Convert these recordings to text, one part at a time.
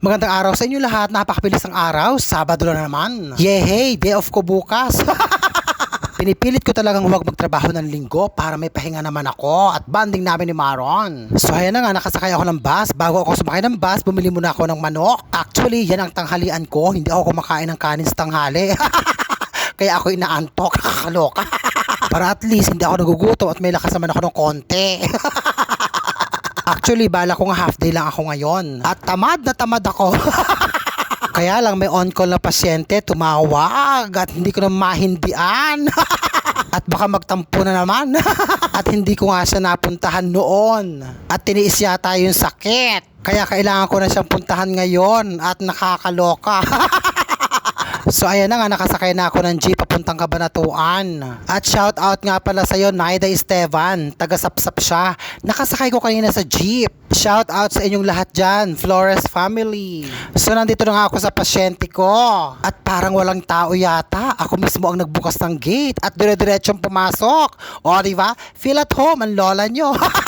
Magandang araw sa inyo lahat. Napakabilis ang araw. Sabado na naman. Yehey! Day off ko bukas. Pinipilit ko talagang huwag magtrabaho ng linggo para may pahinga naman ako at banding namin ni Maron. So ayan na nga, nakasakay ako ng bus. Bago ako sumakay ng bus, bumili muna ako ng manok. Actually, yan ang tanghalian ko. Hindi ako kumakain ng kanin sa tanghali. Kaya ako inaantok, kakaloka. para at least hindi ako nagugutom at may lakas naman ako ng konti. Actually, bala ko nga half day lang ako ngayon. At tamad na tamad ako. Kaya lang may on-call na pasyente tumawag at hindi ko na mahindian. at baka magtampo na naman. at hindi ko nga siya napuntahan noon. At tiniis yata yung sakit. Kaya kailangan ko na siyang puntahan ngayon at nakakaloka. So ayan na nga, nakasakay na ako ng jeep papuntang Kabanatuan. At shout out nga pala sa'yo, Naida Esteban. Taga-sapsap siya. Nakasakay ko kanina sa jeep. Shout out sa inyong lahat dyan, Flores family. So nandito na nga ako sa pasyente ko. At parang walang tao yata. Ako mismo ang nagbukas ng gate at dire-diretsong pumasok. O di ba? Feel at home ang lola nyo.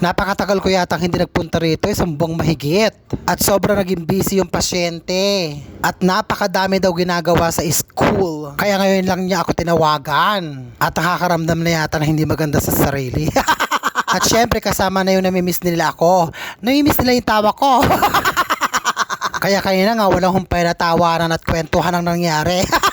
Napakatagal ko yata hindi nagpunta rito, isang buwang mahigit. At sobrang naging busy yung pasyente. At napakadami daw ginagawa sa school. Kaya ngayon lang niya ako tinawagan. At nakakaramdam na yata na hindi maganda sa sarili. At syempre kasama na yung namimiss nila ako. Namimiss nila yung tawa ko. Kaya kanina nga walang humpay na tawanan at kwentuhan ang nangyari.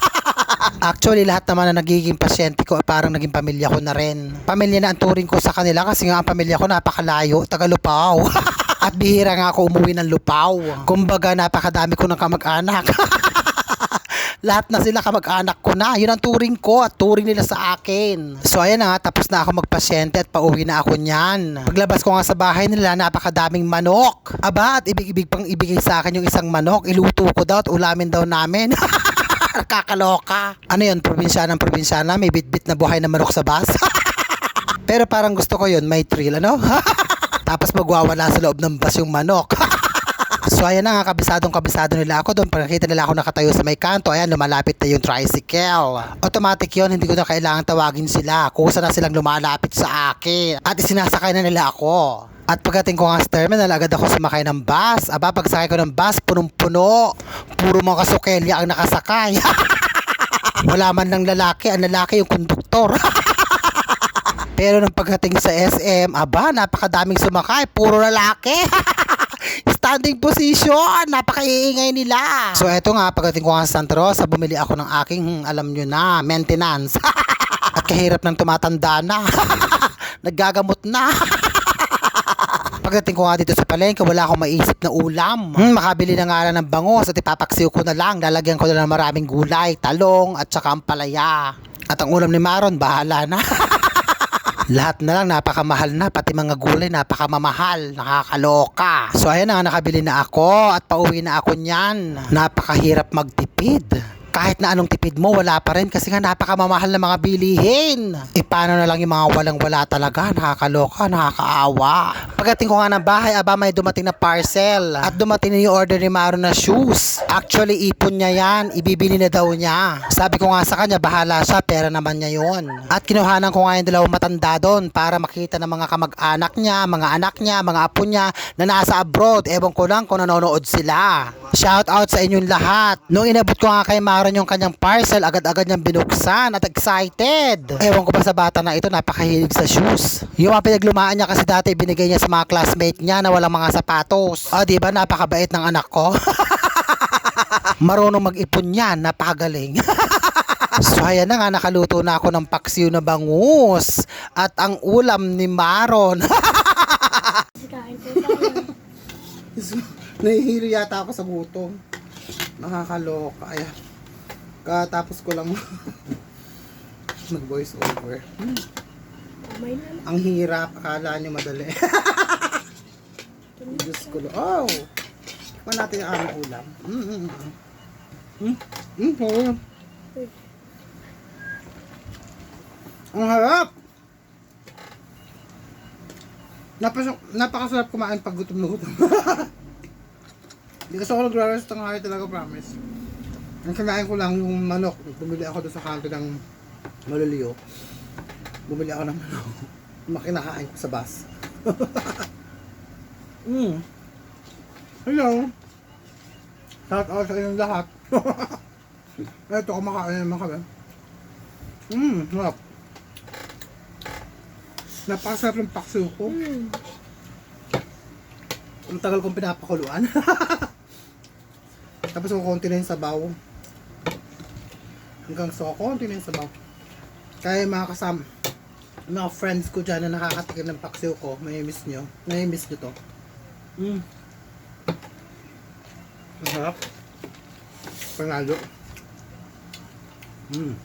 Actually, lahat naman na nagiging pasyente ko, parang naging pamilya ko na rin. Pamilya na ang turing ko sa kanila kasi nga ang pamilya ko napakalayo, taga Lupaw. At bihira nga ako umuwi ng Lupaw. Kumbaga, napakadami ko ng kamag-anak. lahat na sila kamag-anak ko na. Yun ang turing ko at turing nila sa akin. So ayan nga, tapos na ako magpasyente at pauwi na ako niyan. Paglabas ko nga sa bahay nila, napakadaming manok. Aba, at ibig-ibig pang ibigay sa akin yung isang manok. Iluto ko daw at ulamin daw namin. Nakakaloka. Ano yun, probinsyana ng probinsyana, may bitbit na buhay na manok sa bus. Pero parang gusto ko yun, may thrill, ano? Tapos magwawala sa loob ng bus yung manok. so ayan na nga, kabisadong kabisado nila ako doon. Pagkakita nila ako nakatayo sa may kanto, ayan, lumalapit na yung tricycle. Automatic yun, hindi ko na kailangan tawagin sila. Kusa na silang lumalapit sa akin. At isinasakay na nila ako. At pagdating ko nga sa terminal, agad ako sumakay ng bus. Aba, pagsakay ko ng bus, punong-puno. Puro mga kasukelya ang nakasakay. Wala man ng lalaki, ang lalaki yung konduktor. Pero nung pagdating sa SM, aba, napakadaming sumakay, puro lalaki. Standing position, napakaiingay nila. So eto nga, pagdating ko nga sa Santa Rosa, bumili ako ng aking, hmm, alam nyo na, maintenance. At kahirap ng tumatanda na. Naggagamot na. Pagdating ko nga dito sa palengke, wala akong maisip na ulam. Hmm, makabili na nga lang ng bangos at ipapaksiw ko na lang. Lalagyan ko na ng maraming gulay, talong at saka ampalaya. At ang ulam ni Maron, bahala na. Lahat na lang napakamahal na, pati mga gulay napakamamahal, nakakaloka. So ayan na nakabili na ako at pauwi na ako niyan. Napakahirap magtipid kahit na anong tipid mo, wala pa rin kasi nga napakamamahal na mga bilihin. E paano na lang yung mga walang-wala talaga, nakakaloka, nakakaawa. Pagdating ko nga ng bahay, aba may dumating na parcel at dumating na yung order ni Maro na shoes. Actually, ipon niya yan, ibibili na daw niya. Sabi ko nga sa kanya, bahala siya, pera naman niya yon. At kinuhanan ko nga yung dalawang matanda doon para makita ng mga kamag-anak niya, mga anak niya, mga apo niya na nasa abroad. Ewan ko lang kung nanonood sila. Shout out sa inyong lahat. Nung inabot ko nga kay Maro yung kanyang parcel, agad-agad niyang binuksan at excited. Ewan ko ba sa bata na ito, napakahilig sa shoes. Yung mga pinaglumaan niya kasi dati binigay niya sa mga classmate niya na walang mga sapatos. O, di ba napakabait ng anak ko? Marunong mag-ipon yan, napakagaling. so ayan na nga, nakaluto na ako ng paksiw na bangus. At ang ulam ni Maron. Nahihilo yata ako sa gutom. Nakakaloka. Ayan. Katapos ko lang nag voice over. Hmm, ang hirap. Akala nyo madali. Diyos ko. Oh! Tikman natin ang aming ulam. Mm, mm, mm. Mm, mm, oh. Uy. Ang harap! Napas- napakasarap kumain pag gutom na gutom. Hindi kasi ako nagra-rest ng hari talaga, promise. Ang kinain ko lang yung manok. Bumili ako doon sa kanto ng maliliyo. Bumili ako ng manok. Makinakain ko sa bus. mm. Hello. Shout out sa inyong lahat. Ito, kumakain naman kami. Mmm, sarap. Napakasarap ng paksiw ko. Hmm. Ang tagal kong pinapakuluan. Tapos kung konti na yung sabaw. Hanggang so, konti na yung sabaw. Kaya mga kasam, mga friends ko dyan na nakakatikim ng paksiw ko, may miss nyo. May miss nyo to. Mm. Ang sarap. Panalo. Mm.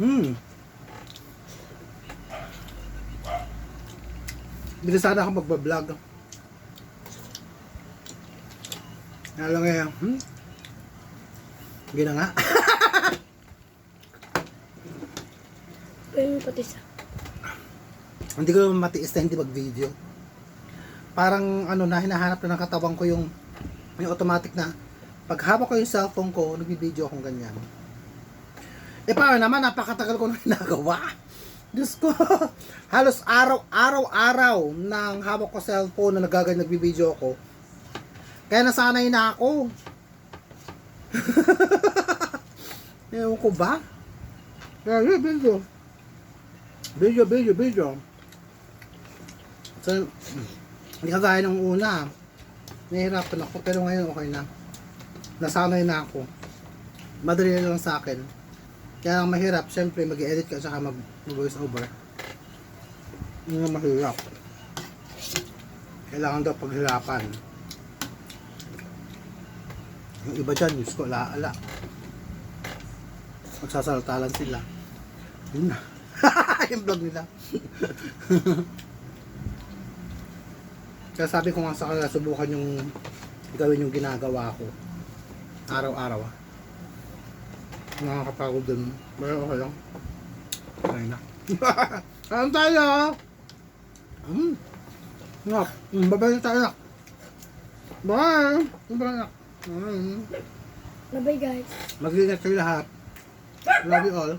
Mm. Hindi na sana ako magbablog. Lang ngayon, hmm? Hindi na nga. Ayun pati sa. hindi ko matiis na hindi mag-video. Parang ano na, hinahanap na ng katawan ko yung yung automatic na pag hawak ko yung cellphone ko, nag-video akong ganyan. Eh paano naman, napakatagal ko na ginagawa. Diyos ko, halos araw, araw-araw nang hawak ko cellphone na nagaganyan nagbibideo ako. Kaya nasanay na ako. Ewan ko ba? Kaya yun, video. Video, video, video. So, hindi kagaya ng una. Nahihirapan ako, pero ngayon okay na. Nasanay na ako. Madali na lang sa akin. Kaya ang mahirap, syempre mag-edit ka saka mag voice over. Yun mahirap. Kailangan daw paghirapan. Yung iba dyan, Diyos ko, ala-ala. Magsasalta lang sila. Yun na. yung vlog nila. Kaya sabi ko nga sa kanila, subukan yung gawin yung ginagawa ko. Araw-araw ah. Nakakapagod dun. Pero okay lang. Okay na. Alam tayo! Hmm. Nak, babay na tayo nak. Bye! Bye nak. Hmm. Bye guys. Mag-ingat kayo lahat. Love you all.